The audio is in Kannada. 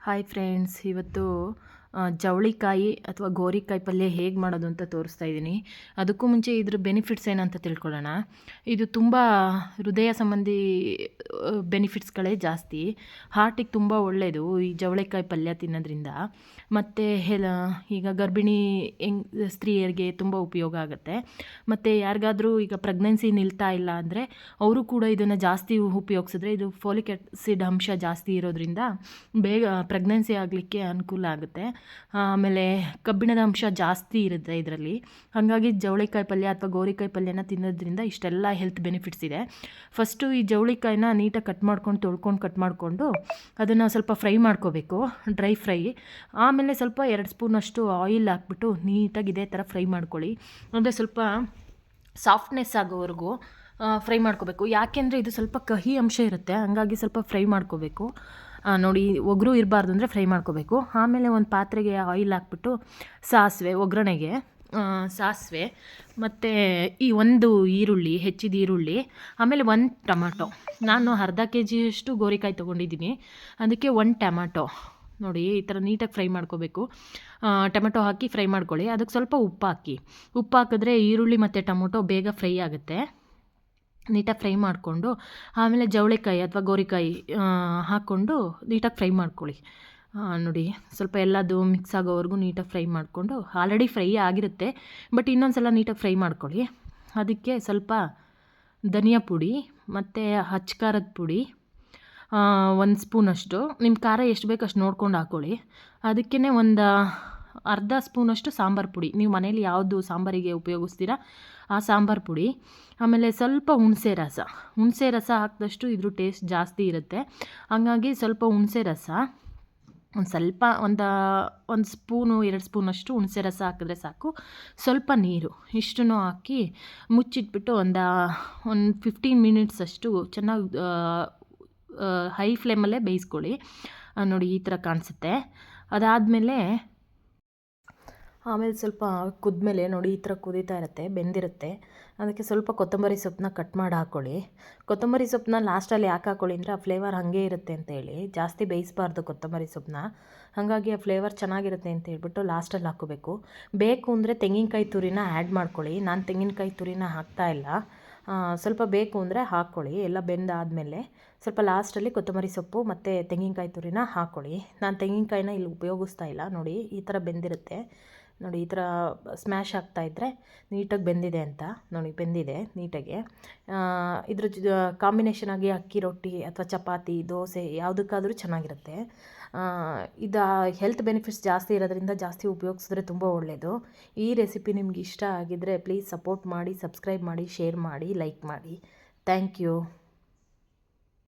ಹಾಯ್ ಫ್ರೆಂಡ್ಸ್ ಇವತ್ತು ಆ, ಜವಳಿಕಾಯಿ ಅಥವಾ ಗೋರಿಕಾಯಿ ಪಲ್ಯ ಹೇಗೆ ಮಾಡೋದು ಅಂತ ತೋರಿಸ್ತಾ ಇದ್ದೀನಿ. ಅದಕ್ಕೂ ಮುಂಚೆ ಇದ್ರ ಬೆನಿಫಿಟ್ಸ್ ಏನಂತ ತಿಳ್ಕೊಳ್ಳೋಣ. ಇದು ತುಂಬ ಹೃದಯ ಸಂಬಂಧಿ ಬೆನಿಫಿಟ್ಸ್ಗಳೇ ಜಾಸ್ತಿ. ಹಾರ್ಟಿಗೆ ತುಂಬ ಒಳ್ಳೆಯದು ಈ ಜವಳಿಕಾಯಿ ಪಲ್ಯ ತಿನ್ನೋದ್ರಿಂದ. ಮತ್ತು ಹೆಲ, ಈಗ ಗರ್ಭಿಣಿ ಹೆಂಗ್, ಸ್ತ್ರೀಯರಿಗೆ ತುಂಬ ಉಪಯೋಗ ಆಗುತ್ತೆ. ಮತ್ತು ಯಾರಿಗಾದರೂ ಈಗ ಪ್ರೆಗ್ನೆನ್ಸಿ ನಿಲ್ತಾ ಇಲ್ಲ ಅಂದರೆ ಅವರು ಕೂಡ ಇದನ್ನು ಜಾಸ್ತಿ ಉಪಯೋಗಿಸಿದ್ರೆ ಇದು ಫೋಲಿಕ್ ಆ್ಯಸಿಡ್ ಅಂಶ ಜಾಸ್ತಿ ಇರೋದ್ರಿಂದ ಬೇಗ ಪ್ರೆಗ್ನೆನ್ಸಿ ಆಗಲಿಕ್ಕೆ ಅನುಕೂಲ ಆಗುತ್ತೆ. ಆಮೇಲೆ ಕಬ್ಬಿಣದ ಅಂಶ ಜಾಸ್ತಿ ಇರುತ್ತೆ ಇದರಲ್ಲಿ. ಹಾಗಾಗಿ ಜವಳಿಕಾಯಿ ಪಲ್ಯ ಅಥವಾ ಗೋರಿಕಾಯಿ ಪಲ್ಯನ ತಿನ್ನೋದ್ರಿಂದ ಇಷ್ಟೆಲ್ಲ ಹೆಲ್ತ್ ಬೆನಿಫಿಟ್ಸ್ ಇದೆ. ಫಸ್ಟು ಈ ಜವಳಿಕಾಯಿನ ನೀಟಾಗಿ ಕಟ್ ಮಾಡ್ಕೊಂಡು, ತೊಳ್ಕೊಂಡು ಕಟ್ ಮಾಡಿಕೊಂಡು ಅದನ್ನು ಸ್ವಲ್ಪ ಫ್ರೈ ಮಾಡ್ಕೋಬೇಕು ಡ್ರೈ ಫ್ರೈ ಆಮೇಲೆ ಸ್ವಲ್ಪ ಎರಡು ಸ್ಪೂನಷ್ಟು ಆಯಿಲ್ ಹಾಕ್ಬಿಟ್ಟು ನೀಟಾಗಿ ಇದೇ ಥರ ಫ್ರೈ ಮಾಡ್ಕೊಳ್ಳಿ. ಅಂದರೆ ಸ್ವಲ್ಪ ಸಾಫ್ಟ್ನೆಸ್ ಆಗೋವರೆಗೂ ಫ್ರೈ ಮಾಡ್ಕೋಬೇಕು. ಯಾಕೆಂದರೆ ಇದು ಸ್ವಲ್ಪ ಕಹಿ ಅಂಶ ಇರುತ್ತೆ, ಹಾಗಾಗಿ ಸ್ವಲ್ಪ ಫ್ರೈ ಮಾಡ್ಕೋಬೇಕು. ನೋಡಿ, ಒಗರು ಇರಬಾರ್ದು ಅಂದರೆ ಫ್ರೈ ಮಾಡ್ಕೋಬೇಕು. ಆಮೇಲೆ ಒಂದು ಪಾತ್ರೆಗೆ ಆಯಿಲ್ ಹಾಕ್ಬಿಟ್ಟು ಸಾಸಿವೆ ಒಗ್ಗರಣೆಗೆ ಸಾಸಿವೆ, ಮತ್ತು ಈ ಒಂದು ಈರುಳ್ಳಿ, ಹೆಚ್ಚಿದ ಈರುಳ್ಳಿ, ಆಮೇಲೆ ಒಂದು ಟೊಮ್ಯಾಟೊ ನಾನು ಅರ್ಧ ಕೆ ಜಿಯಷ್ಟು ಗೋರಿಕಾಯಿ ತೊಗೊಂಡಿದ್ದೀನಿ. ಅದಕ್ಕೆ ಒಂದು ಟೊಮ್ಯಾಟೊ ನೋಡಿ, ಈ ಥರ ನೀಟಾಗಿ ಫ್ರೈ ಮಾಡ್ಕೋಬೇಕು. ಟೊಮೆಟೊ ಹಾಕಿ ಫ್ರೈ ಮಾಡ್ಕೊಳ್ಳಿ. ಅದಕ್ಕೆ ಸ್ವಲ್ಪ ಉಪ್ಪು ಹಾಕಿ. ಉಪ್ಪು ಹಾಕಿದ್ರೆ ಈರುಳ್ಳಿ ಮತ್ತು ಟೊಮೊಟೊ ಬೇಗ ಫ್ರೈ ಆಗುತ್ತೆ. ನೀಟಾಗಿ ಫ್ರೈ ಮಾಡಿಕೊಂಡು, ಆಮೇಲೆ ಜವಳಿಕಾಯಿ ಅಥವಾ ಗೋರಿಕಾಯಿ ಹಾಕ್ಕೊಂಡು ನೀಟಾಗಿ ಫ್ರೈ ಮಾಡ್ಕೊಳ್ಳಿ. ನೋಡಿ, ಸ್ವಲ್ಪ ಎಲ್ಲದು ಮಿಕ್ಸ್ ಆಗೋವರೆಗೂ ನೀಟಾಗಿ ಫ್ರೈ ಮಾಡಿಕೊಂಡು, ಆಲ್ರೆಡಿ ಫ್ರೈ ಆಗಿರುತ್ತೆ, ಬಟ್ ಇನ್ನೊಂದು ಸಲ ನೀಟಾಗಿ ಫ್ರೈ ಮಾಡ್ಕೊಳ್ಳಿ. ಅದಕ್ಕೆ ಸ್ವಲ್ಪ ಧನಿಯಾ ಪುಡಿ ಮತ್ತು ಹಚ್ ಖಾರದ ಪುಡಿ ಒಂದು ಸ್ಪೂನಷ್ಟು. ನಿಮ್ಮ ಖಾರ ಎಷ್ಟು ಬೇಕು ಅಷ್ಟು ನೋಡ್ಕೊಂಡು ಹಾಕ್ಕೊಳ್ಳಿ ಅದಕ್ಕೇ ಒಂದು ಅರ್ಧ ಸ್ಪೂನಷ್ಟು ಸಾಂಬಾರು ಪುಡಿ. ನೀವು ಮನೇಲಿ ಯಾವುದು ಸಾಂಬಾರಿಗೆ ಉಪಯೋಗಿಸ್ತೀರಾ ಆ ಸಾಂಬಾರು ಪುಡಿ. ಆಮೇಲೆ ಸ್ವಲ್ಪ ಹುಣಸೆ ರಸ. ಹುಣಸೆ ರಸ ಹಾಕಿದಷ್ಟು ಇದ್ರ ಟೇಸ್ಟ್ ಜಾಸ್ತಿ ಇರುತ್ತೆ. ಹಾಗಾಗಿ ಸ್ವಲ್ಪ ಹುಣಸೆ ರಸ. ಒಂದು ಸ್ವಲ್ಪ ಒಂದು ಒಂದು ಸ್ಪೂನು, ಎರಡು ಸ್ಪೂನಷ್ಟು ಹುಣಸೆ ರಸ ಹಾಕಿದ್ರೆ ಸಾಕು. ಸ್ವಲ್ಪ ನೀರು. ಇಷ್ಟನ್ನು ಹಾಕಿ ಮುಚ್ಚಿಟ್ಬಿಟ್ಟು ಒಂದು ಒಂದು ಫಿಫ್ಟೀನ್ ಮಿನಿಟ್ಸ್ ಅಷ್ಟು ಚೆನ್ನಾಗಿ ಹೈ ಫ್ಲೇಮಲ್ಲೇ ಬೇಯಿಸ್ಕೊಳ್ಳಿ. ನೋಡಿ ಈ ಥರ ಕಾಣಿಸುತ್ತೆ. ಅದಾದಮೇಲೆ ಆಮೇಲೆ ಸ್ವಲ್ಪ ಕುದ್ಮೇಲೆ ನೋಡಿ ಈ ಥರ ಕುದೀತಾ ಇರುತ್ತೆ, ಬೆಂದಿರುತ್ತೆ. ಅದಕ್ಕೆ ಸ್ವಲ್ಪ ಕೊತ್ತಂಬರಿ ಸೊಪ್ಪನ್ನ ಕಟ್ ಮಾಡಿ ಹಾಕ್ಕೊಳ್ಳಿ ಕೊತ್ತಂಬರಿ ಸೊಪ್ಪನ್ನ ಲಾಸ್ಟಲ್ಲಿ ಯಾಕೆ ಹಾಕ್ಕೊಳ್ಳಿ ಅಂದರೆ ಆ ಫ್ಲೇವರ್ ಹಾಗೆ ಇರುತ್ತೆ ಅಂತ ಹೇಳಿ. ಜಾಸ್ತಿ ಬೇಯಿಸಬಾರ್ದು ಕೊತ್ತಂಬರಿ ಸೊಪ್ಪನ್ನ. ಹಾಗಾಗಿ ಆ ಫ್ಲೇವರ್ ಚೆನ್ನಾಗಿರುತ್ತೆ ಅಂತ ಹೇಳ್ಬಿಟ್ಟು ಲಾಸ್ಟಲ್ಲಿ ಹಾಕ್ಕೋಬೇಕು. ಬೇಕು ಅಂದರೆ ತೆಂಗಿನಕಾಯಿ ತುರಿನ ಆ್ಯಡ್ ಮಾಡ್ಕೊಳ್ಳಿ. ನಾನು ತೆಂಗಿನಕಾಯಿ ತುರಿನ ಹಾಕ್ತಾ ಇಲ್ಲ. ಸ್ವಲ್ಪ ಬೇಕು ಅಂದರೆ ಹಾಕ್ಕೊಳ್ಳಿ. ಎಲ್ಲ ಬೆಂದಾದಮೇಲೆ ಸ್ವಲ್ಪ ಲಾಸ್ಟಲ್ಲಿ ಕೊತ್ತಂಬರಿ ಸೊಪ್ಪು ಮತ್ತು ತೆಂಗಿನಕಾಯಿ ತುರಿನ ಹಾಕ್ಕೊಳ್ಳಿ. ನಾನು ತೆಂಗಿನಕಾಯಿನ ಇಲ್ಲಿ ಉಪಯೋಗಿಸ್ತಾ ಇಲ್ಲ. ನೋಡಿ ಈ ಥರ ಬೆಂದಿರುತ್ತೆ. ನೋಡಿ, ಈ ಥರ ಸ್ಮ್ಯಾಶ್ ಆಗ್ತಾಯಿದ್ರೆ ನೀಟಾಗಿ ಬೆಂದಿದೆ ಅಂತ ನೋಡಿ, ಬೆಂದಿದೆ ನೀಟಾಗಿ. ಇದ್ರ ಜ ಕಾಂಬಿನೇಷನ್ ಆಗಿ ಅಕ್ಕಿ ರೊಟ್ಟಿ ಅಥವಾ ಚಪಾತಿ, ದೋಸೆ ಯಾವುದಕ್ಕಾದರೂ ಚೆನ್ನಾಗಿರುತ್ತೆ. ಇದು ಹೆಲ್ತ್ ಬೆನಿಫಿಟ್ಸ್ ಜಾಸ್ತಿ ಇರೋದ್ರಿಂದ ಜಾಸ್ತಿ ಉಪಯೋಗಿಸಿದ್ರೆ ತುಂಬ ಒಳ್ಳೆಯದು ಈ ರೆಸಿಪಿ ನಿಮ್ಗೆ ಇಷ್ಟ ಆಗಿದ್ದರೆ ಪ್ಲೀಸ್ ಸಪೋರ್ಟ್ ಮಾಡಿ ಸಬ್ಸ್ಕ್ರೈಬ್ ಮಾಡಿ ಶೇರ್ ಮಾಡಿ ಲೈಕ್ ಮಾಡಿ. Thank you